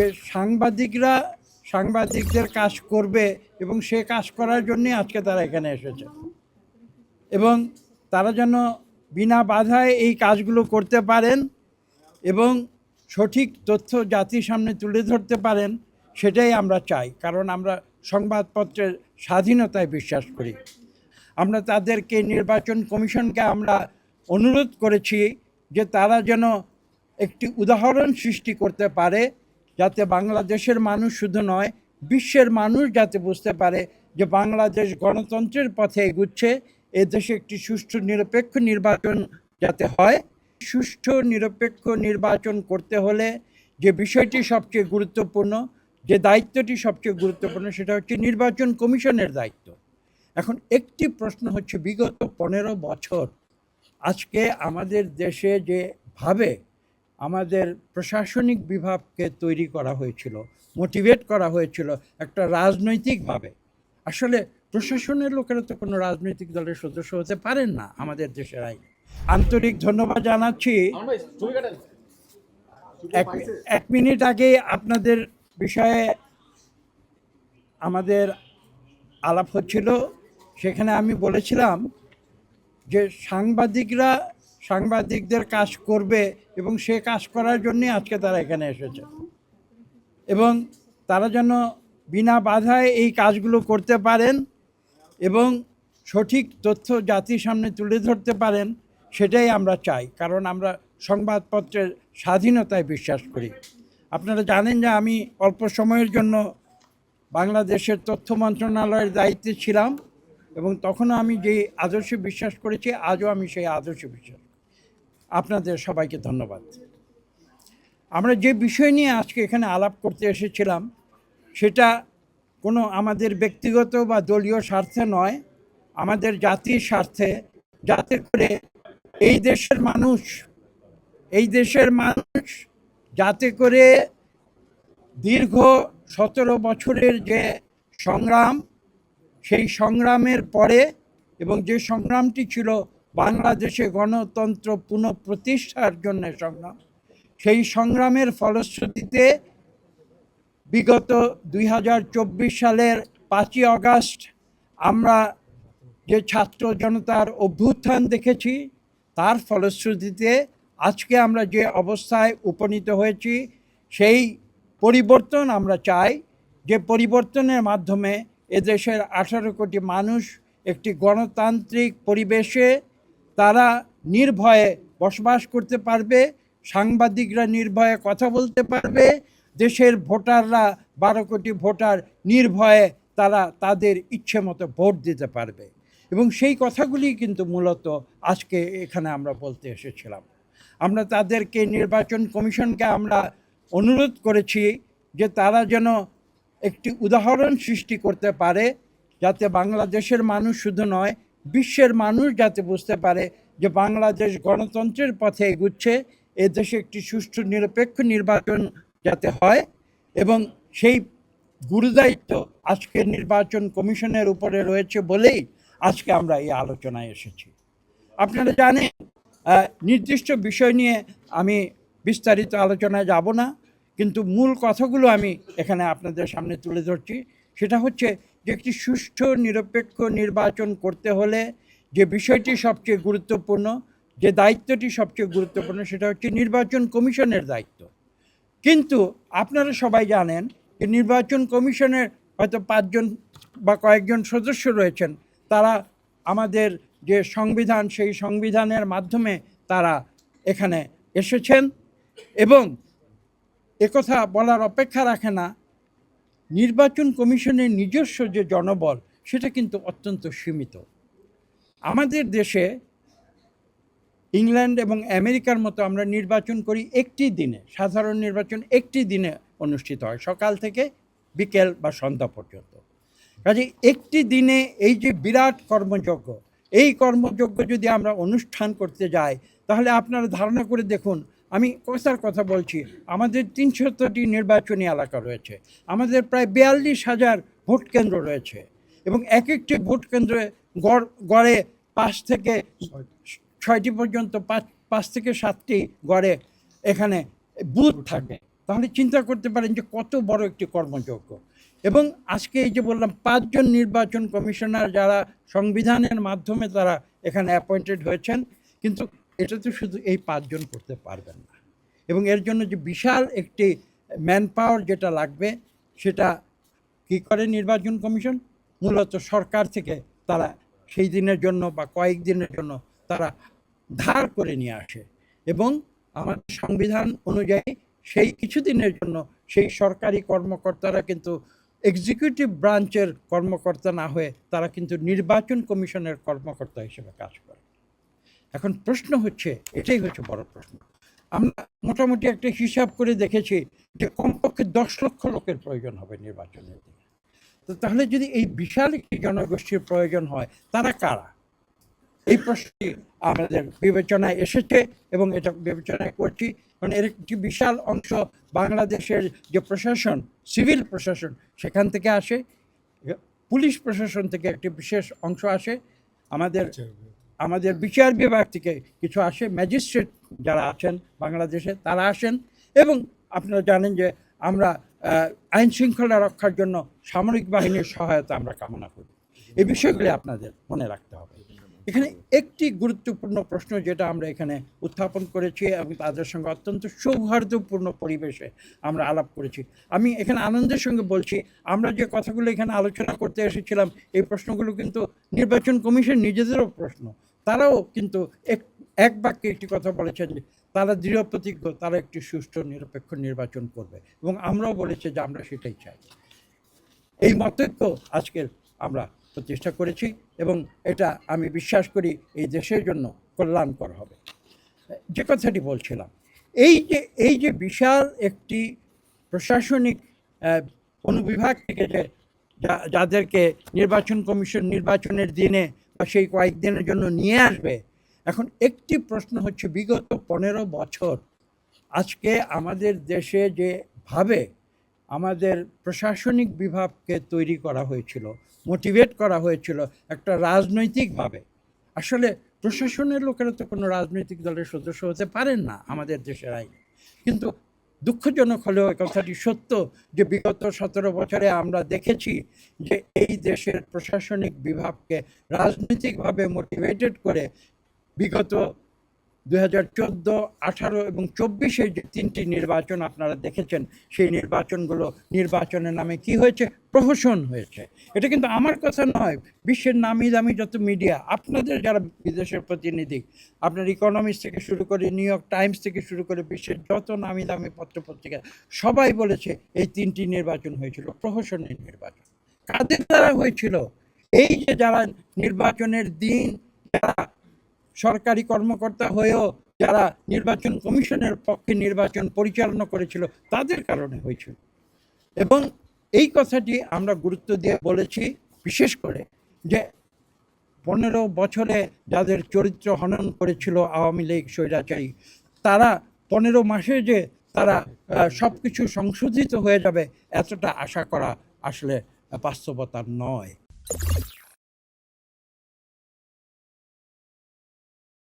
যে সাংবাদিকরা সাংবাদিকদের কাজ করবে এবং সে কাজ করার জন্যই আজকে তারা এখানে এসেছে। এবং তারা যেন বিনা বাধায় এই কাজগুলো করতে পারেন এবং সঠিক তথ্য জাতির সামনে তুলে ধরতে পারেন, সেটাই আমরা চাই। কারণ আমরা সংবাদপত্রের স্বাধীনতায় বিশ্বাস করি। আমরা তাদেরকে নির্বাচন কমিশনকে আমরা অনুরোধ করেছি যে তারা যেন একটি উদাহরণ সৃষ্টি করতে পারে যাতে বাংলাদেশের মানুষ শুধু নয়, বিশ্বের মানুষ যাতে বুঝতে পারে যে বাংলাদেশ গণতন্ত্রের পথে এগুচ্ছে, এ দেশে একটি সুষ্ঠু নিরপেক্ষ নির্বাচন যাতে হয়। সুষ্ঠু নিরপেক্ষ নির্বাচন করতে হলে যে বিষয়টি সবচেয়ে গুরুত্বপূর্ণ, যে দায়িত্বটি সবচেয়ে গুরুত্বপূর্ণ সেটা হচ্ছে নির্বাচন কমিশনের দায়িত্ব। এখন একটি প্রশ্ন হচ্ছে, বিগত পনেরো বছর আজকে আমাদের দেশে যে ভাবে আমাদের প্রশাসনিক বিভাগকে তৈরি করা হয়েছিল মোটিভেট করা হয়েছিল একটা রাজনৈতিকভাবে। আসলে প্রশাসনের লোকেরা তো কোনো রাজনৈতিক দলের সদস্য হতে পারেন না আমাদের দেশের আইন। আন্তরিক ধন্যবাদ জানাচ্ছি। এক এক মিনিট আগে আপনাদের বিষয়ে আমাদের আলাপ হচ্ছিল সেখানে আমি বলেছিলাম যে সাংবাদিকরা সাংবাদিকদের কাজ করবে এবং সে কাজ করার জন্যই আজকে তারা এখানে এসেছে। এবং তারা যেন বিনা বাধায় এই কাজগুলো করতে পারেন এবং সঠিক তথ্য জাতির সামনে তুলে ধরতে পারেন, সেটাই আমরা চাই। কারণ আমরা সংবাদপত্রের স্বাধীনতায় বিশ্বাস করি। আপনারা জানেন যে আমি অল্প সময়ের জন্য বাংলাদেশের তথ্য মন্ত্রণালয়ের দায়িত্বে ছিলাম এবং তখনও আমি যে আদর্শে বিশ্বাস করেছি, আজও আমি সেই আদর্শে বিশ্বাস আপনাদের সবাইকে ধন্যবাদ। আমরা যে বিষয় নিয়ে আজকে এখানে আলাপ করতে এসেছিলাম, সেটা কোনো আমাদের ব্যক্তিগত বা দলীয় স্বার্থে নয়, আমাদের জাতির স্বার্থে, যাতে করে এই দেশের মানুষ, এই দেশের মানুষ যাতে করে দীর্ঘ সতেরো বছরের যে সংগ্রাম, সেই সংগ্রামের পরে এবং যে সংগ্রামটি ছিল বাংলাদেশে গণতন্ত্র পুনঃপ্রতিষ্ঠার জন্য সংগ্রাম। সেই সংগ্রামের ফলশ্রুতিতে বিগত দুই হাজার চব্বিশ সালের পাঁচই অগাস্ট আমরা যে ছাত্র জনতার অভ্যুত্থান দেখেছি, তার ফলশ্রুতিতে আজকে আমরা যে অবস্থায় উপনীত হয়েছি, সেই পরিবর্তন আমরা চাই। যে পরিবর্তনের মাধ্যমে এদেশের আঠারো কোটি মানুষ একটি গণতান্ত্রিক পরিবেশে তারা নির্ভয়ে বসবাস করতে পারবে, সাংবাদিকরা নির্ভয়ে কথা বলতে পারবে, দেশের ভোটাররা বারো কোটি ভোটার নির্ভয়ে তারা তাদের ইচ্ছে মতো ভোট দিতে পারবে। এবং সেই কথাগুলি কিন্তু মূলত আজকে এখানে আমরা বলতে এসেছিলাম। আমরা তাদেরকে নির্বাচন কমিশনকে আমরা অনুরোধ করেছি যে তারা যেন একটি উদাহরণ সৃষ্টি করতে পারে, যাতে বাংলাদেশের মানুষ শুধু নয় বিশ্বের মানুষ যাতে বুঝতে পারে যে বাংলাদেশ গণতন্ত্রের পথে এগুচ্ছে, এ দেশে একটি সুষ্ঠু, নিরপেক্ষ নির্বাচন যাতে হয় এবং সেই গুরুদায়িত্ব আজকের নির্বাচন কমিশনের উপরে রয়েছে বলেই আজকে আমরা এই আলোচনায় এসেছি। আপনারা জানেন নির্দিষ্ট বিষয় নিয়ে আমি বিস্তারিত আলোচনায় যাব না, কিন্তু মূল কথাগুলো আমি এখানে আপনাদের সামনে তুলে ধরছি। সেটা হচ্ছে যে একটি সুষ্ঠু, নিরপেক্ষ নির্বাচন করতে হলে যে বিষয়টি সবচেয়ে গুরুত্বপূর্ণ, যে দায়িত্বটি সবচেয়ে গুরুত্বপূর্ণ সেটা হচ্ছে নির্বাচন কমিশনের দায়িত্ব। কিন্তু আপনারা সবাই জানেন যে নির্বাচন কমিশনের হয়তো পাঁচজন বা কয়েকজন সদস্য রয়েছেন, তারা আমাদের যে সংবিধান, সেই সংবিধানের মাধ্যমে তারা এখানে এসেছেন এবং একথা বলার অপেক্ষা রাখে না নির্বাচন কমিশনের নিজস্ব যে জনবল, সেটা কিন্তু অত্যন্ত সীমিত। আমাদের দেশে ইংল্যান্ড এবং আমেরিকার মতো আমরা নির্বাচন করি একটি দিনে, সাধারণ নির্বাচন একটি দিনে অনুষ্ঠিত হয়, সকাল থেকে বিকেল বা সন্ধ্যা পর্যন্ত। কাজে একটি দিনে এই যে বিরাট কর্মযজ্ঞ, এই কর্মযজ্ঞ যদি আমরা অনুষ্ঠান করতে যাই, তাহলে আপনারা ধারণা করে দেখুন আমি কথার কথা বলছি, আমাদের তিনশতটি নির্বাচনী এলাকা রয়েছে, আমাদের প্রায় বিয়াল্লিশ হাজার ভোট কেন্দ্র রয়েছে এবং এক একটি ভোট কেন্দ্রে গড়, গড়ে পাঁচ থেকে ছয়টি পর্যন্ত পাঁচ পাঁচ থেকে সাতটি গড়ে এখানে বুথ থাকে। তাহলে চিন্তা করতে পারেন যে কত বড় একটি কর্মযজ্ঞ এবং আজকে এই যে বললাম, পাঁচজন নির্বাচন কমিশনার যারা সংবিধানের মাধ্যমে তারা এখানে অ্যাপয়েন্টেড হয়েছেন, কিন্তু এটা তো শুধু এই পাঁচজন করতে পারবেন না। এবং এর জন্য যে বিশাল একটি ম্যান পাওয়ার যেটা লাগবে, সেটা কি করে নির্বাচন কমিশন? মূলত সরকার থেকে তারা সেই দিনের জন্য বা কয়েক দিনের জন্য তারা ধার করে নিয়ে আসে। এবং আমাদের সংবিধান অনুযায়ী সেই কিছুদিনের জন্য সেই সরকারি কর্মকর্তারা কিন্তু এক্সিকিউটিভ ব্রাঞ্চের কর্মকর্তা না হয়ে তারা কিন্তু নির্বাচন কমিশনের কর্মকর্তা হিসেবে কাজ করে। এখন প্রশ্ন হচ্ছে, এটাই হচ্ছে বড় প্রশ্ন। আমরা মোটামুটি একটা হিসাব করে দেখেছি যে কমপক্ষে দশ লক্ষ লোকের প্রয়োজন হবে নির্বাচনের দিকে তো তাহলে যদি এই বিশাল একটি জনগোষ্ঠীর প্রয়োজন হয়, তারা কারা? এই প্রশ্নটি আমাদের বিবেচনায় এসেছে এবং এটা বিবেচনায় করছি। কারণ এর একটি বিশাল অংশ বাংলাদেশের যে প্রশাসন, সিভিল প্রশাসন, সেখান থেকে আসে। পুলিশ প্রশাসন থেকে একটি বিশেষ অংশ আসে। আমাদের আমাদের বিচার বিভাগ থেকে কিছু আসে ম্যাজিস্ট্রেট যারা আছেন বাংলাদেশে, তারা আসেন এবং আপনারা জানেন যে আমরা আইন শৃঙ্খলা রক্ষার জন্য সামরিক বাহিনীর সহায়তা আমরা কামনা করি। এই বিষয়গুলি আপনাদের মনে রাখতে হবে। এখানে একটি গুরুত্বপূর্ণ প্রশ্ন যেটা আমরা এখানে উত্থাপন করেছি এবং তাদের সঙ্গে অত্যন্ত সৌহার্দ্যপূর্ণ পরিবেশে আমরা আলাপ করেছি। আমি এখানে আনন্দের সঙ্গে বলছি, আমরা যে কথাগুলো এখানে আলোচনা করতে এসেছিলাম, এই প্রশ্নগুলো কিন্তু নির্বাচন কমিশন নিজেদেরও প্রশ্ন। তারাও কিন্তু এক এক বাক্যে একটি কথা বলেছেন যে, তারা দৃঢ় প্রতিজ্ঞ, তারা একটি সুষ্ঠু নিরপেক্ষ নির্বাচন করবে। এবং আমরাও বলেছি যে আমরা সেটাই চাই। এই মতৈক্য আজকের আমরা প্রতিষ্ঠা করেছি এবং এটা আমি বিশ্বাস করি এই দেশের জন্য কল্যাণকর হবে। যে কথাটি বলছিলাম, এই যে এই যে বিশাল একটি প্রশাসনিক অনুবিভাগ থেকে যে, যাদেরকে নির্বাচন কমিশন নির্বাচনের দিনে সেই কয়েকদিনের জন্য নিয়ে আসবে। এখন একটি প্রশ্ন হচ্ছে, বিগত পনেরো বছর আজকে আমাদের দেশে যে ভাবে আমাদের প্রশাসনিক বিভাগকে তৈরি করা হয়েছিল, মোটিভেট করা হয়েছিল একটা রাজনৈতিকভাবে আসলে প্রশাসনের লোকেরা তো কোনো রাজনৈতিক দলের সদস্য হতে পারেন না আমাদের দেশের আইনে। কিন্তু দুঃখজনক হলেও কথাটি সত্য যে বিগত সতেরো বছরে আমরা দেখেছি যে এই দেশের প্রশাসনিক বিভাগকে রাজনৈতিকভাবে মোটিভেটেড করে বিগত দু হাজার চোদ্দ, আঠারো এবং চব্বিশে যে তিনটি নির্বাচন আপনারা দেখেছেন, সেই নির্বাচনগুলো নির্বাচনের নামে কি হয়েছে? প্রহসন হয়েছে। এটা কিন্তু আমার কথা নয়। বিশ্বের নামি দামি যত মিডিয়া, আপনাদের যারা বিদেশের প্রতিনিধি, আপনার ইকোনমিক্স থেকে শুরু করে নিউ ইয়র্ক টাইমস থেকে শুরু করে বিশ্বের যত নামি দামি পত্রপত্রিকা, সবাই বলেছে এই তিনটি নির্বাচন হয়েছিল, প্রহসনের নির্বাচন। কাদের দ্বারা হয়েছিল? এই যে যারা নির্বাচনের দিন, যারা সরকারি কর্মকর্তা হয়েও যারা নির্বাচন কমিশনের পক্ষে নির্বাচন পরিচালনা করেছিল, তাদের কারণে হয়েছিল। এবং এই কথাটি আমরা গুরুত্ব দিয়ে বলেছি, বিশেষ করে যে পনেরো বছরে যাদের চরিত্র হনন করেছিল আওয়ামী লীগ, স্বৈরাচারী, তারা পনেরো মাসে যে তারা সব কিছু সংশোধিত হয়ে যাবে, এতটা আশা করা আসলে বাস্তবতা নয়।